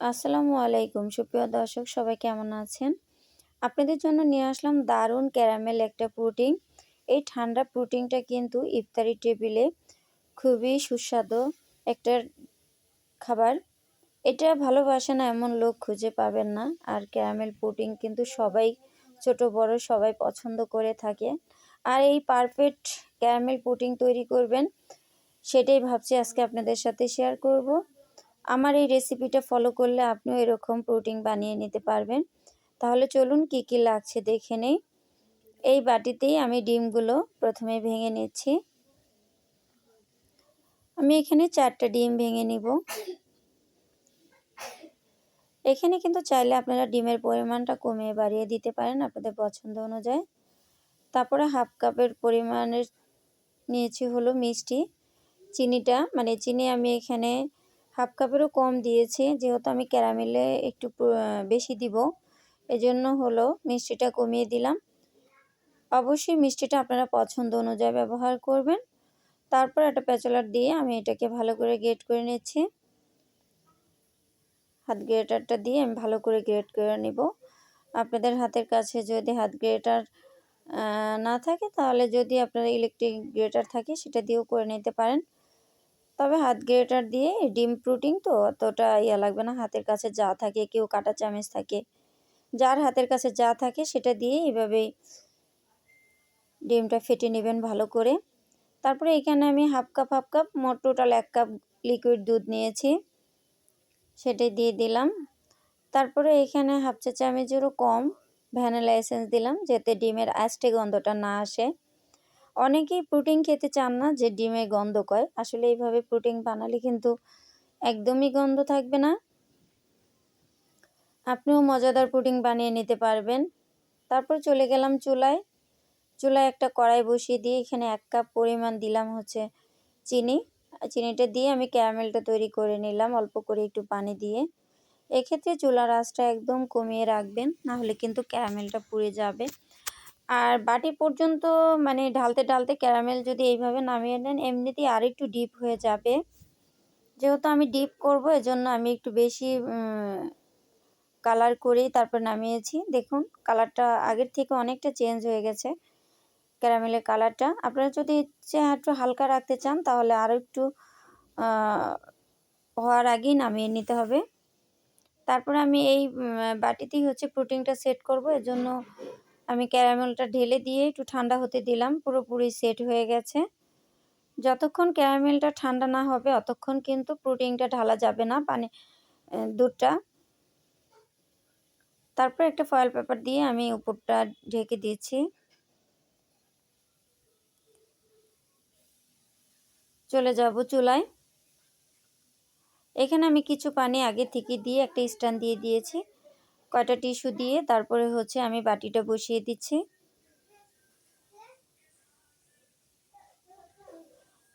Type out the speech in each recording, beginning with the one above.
আসসালামু আলাইকুম। সুপ্রিয় দর্শক, সবাই কেমন আছেন? আপনাদের জন্য নিয়ে আসলাম দারুণ ক্যারামেল একটা প্রোটিন এই ঠান্ডা প্রোটিনটা কিন্তু ইফতারি টেবিলে খুবই সুস্বাদু একটা খাবার। এটা ভালোবাসে না এমন লোক খুঁজে পাবেন না। আর ক্যারামেল প্রোটিন কিন্তু সবাই, ছোট, বড় সবাই পছন্দ করে থাকে। আর এই পারফেক্ট ক্যারামেল প্রোটিন তৈরি করবেন, সেটাই ভাবছি আজকে আপনাদের সাথে শেয়ার করব। আমার এই রেসিপিটা ফলো করলে আপনিও এরকম প্রোটিন বানিয়ে নিতে পারবেন। তাহলে চলুন কি কি লাগছে দেখে নেই। এই বাটিতেই আমি ডিমগুলো প্রথমে ভেঙে নিচ্ছি। আমি এখানে চারটা ডিম ভেঙে নিব। এখানে কিন্তু চাইলে আপনারা ডিমের পরিমাণটা কমিয়ে বাড়িয়ে দিতে পারেন আপনাদের পছন্দ অনুযায়ী। তারপরে হাফ কাপের পরিমাণের নিয়েছি হলো মিষ্টি। চিনিটা মানে চিনি আমি এখানে হাফ কাপেরও কম দিয়েছি। যেহেতু আমি ক্যারামেলে একটু বেশি দিব, এজন্য হলো মিষ্টিটা কমিয়ে দিলাম। অবশ্যই মিষ্টিটা আপনারা পছন্দ অনুযায়ী ব্যবহার করবেন। তারপর একটা প্যাচলার দিয়ে আমি এটাকে ভালো করে গ্রেট করে নিচ্ছি। হাত গ্রেটারটা দিয়ে আমি ভালো করে গ্রেট করে নিব। আপনাদের হাতের কাছে যদি হাত গ্রেটার না থাকে, তাহলে যদি আপনার ইলেকট্রিক গ্রেটার থাকে, সেটা দিয়েও করে নিতে পারেন। তবে হাত গ্রেটার দিয়ে ডিম প্রোটিন তো অতটা ইয়া লাগবে না। হাতের কাছে যা থাকে, কেউ কাটা চামচ থাকে, যার হাতের কাছে যা থাকে সেটা দিয়ে এভাবেই ডিমটা ফেটে নেবেন ভালো করে। তারপরে এখানে আমি হাফ কাপ হাফ কাপ, মোট টোটাল এক কাপ লিকুইড দুধ নিয়েছি, সেটাই দিয়ে দিলাম। তারপরে এখানে হাফ চা চামচেরও কম ভ্যানিলা এসেন্স দিলাম, যাতে ডিমের আস্টে গন্ধটা না আসে। অনেকেই প্রোটিন খেতে চান না যে ডিমে গন্ধ কয়। আসলে এইভাবে প্রোটিন বানালে কিন্তু একদমই গন্ধ থাকবে না। আপনিও মজাদার পুডিং বানিয়ে নিতে পারবেন। তারপর চলে গেলাম চুলায়। চুলায় একটা কড়াই বসিয়ে দিয়ে এখানে এক কাপ পরিমাণ দিলাম হচ্ছে চিনি। চিনিটা দিয়ে আমি ক্যারামেলটা তৈরি করে নিলাম, অল্প করে একটু পানি দিয়ে। এক্ষেত্রে চুলার আঁচটা একদম কমিয়ে রাখবেন না হলে কিন্তু ক্যারামেলটা পুড়ে যাবে। আর বাটি পর্যন্ত মানে ঢালতে ঢালতে ক্যারামেল যদি এইভাবে নামিয়ে নেন, এমনিতেই আর একটু ডিপ হয়ে যাবে। যেহেতু আমি ডিপ করব, এজন্য আমি একটু বেশি কালার করেই তারপর নামিয়েছি। দেখুন, কালারটা আগের থেকে অনেকটা চেঞ্জ হয়ে গেছে, ক্যারামেলের কালারটা। আপনারা যদি একটু হালকা রাখতে চান, তাহলে আরও একটু হওয়ার আগেই নামিয়ে নিতে হবে। তারপরে আমি এই বাটিতেই হচ্ছে প্রোটিনটা সেট করব, এজন্য আমি ক্যারামেলটা ঢেলে দিয়ে একটু ঠান্ডা হতে দিলাম, পুরোপুরি সেট হয়ে গেছে। যতক্ষণ ক্যারামেলটা ঠান্ডা না হবে, অতক্ষণ কিন্তু প্রোটিনটা ঢালা যাবে না পানি দুধটা। তারপর একটা ফয়েল পেপার দিয়ে আমি উপরটা ঢেকে দিয়েছি। চলে যাব চুলায়। এখানে আমি কিছু পানি আগে থেকে দিয়ে একটা স্ট্যান্ড দিয়ে দিয়েছি। কয়টা টিস্যু দিয়ে তারপরে হচ্ছে আমি বাটিটা বসিয়ে দিচ্ছি।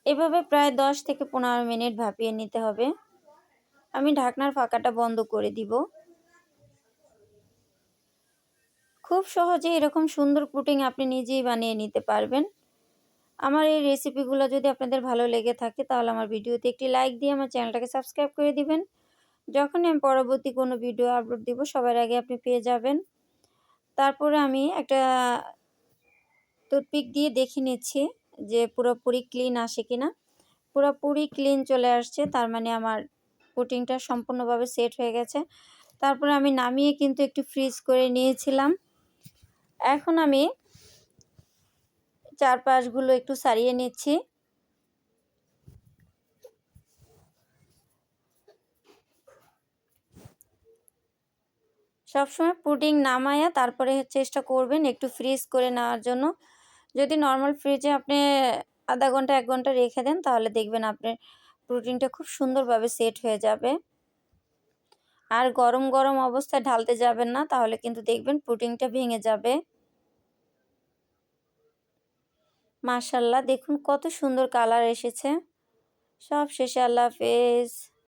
এভাবে প্রায় দশ থেকে পনেরো মিনিট ভাপিয়ে নিতে হবে। আমি ঢাকনার ফাঁকাটা বন্ধ করে দিব। খুব সহজে এরকম সুন্দর পুটিং আপনি নিজেই বানিয়ে নিতে পারবেন। আমার এই রেসিপিগুলো যদি আপনাদের ভালো লেগে থাকে তাহলে আমার ভিডিওতে একটি লাইক দিয়ে আমার চ্যানেলটাকে সাবস্ক্রাইব করে দিবেন। যখনই আমি পরবর্তী কোনো ভিডিও আপলোড দিব, সবার আগে আপনি পেয়ে যাবেন। তারপরে আমি একটা টুথপিক দিয়ে দেখে নিচ্ছি যে পুরোপুরি ক্লিন আসে কি না পুরোপুরি ক্লিন চলে আসছে, তার মানে আমার পুটিংটা সম্পূর্ণভাবে সেট হয়ে গেছে। তারপরে আমি নামিয়ে কিন্তু একটু ফ্রিজ করে নিয়েছিলাম। এখন আমি চারপাশগুলো একটু সারিয়ে নিচ্ছি। সবসময় পুডিং নামায়া তারপরে চেষ্টা করবেন একটু ফ্রিজ করে নেওয়ার জন্য। যদি নর্মাল ফ্রিজে আপনি আধা ঘণ্টা, এক ঘণ্টা রেখে দেন, তাহলে দেখবেন আপনার প্রোটিনটা খুব সুন্দরভাবে সেট হয়ে যাবে। আর গরম গরম অবস্থায় ঢালতে যাবেন না, তাহলে কিন্তু দেখবেন প্রোটিনটা ভেঙে যাবে। মাশাল্লাহ, দেখুন কত সুন্দর কালার এসেছে। সব শেষে আল্লাহ হাফেজ।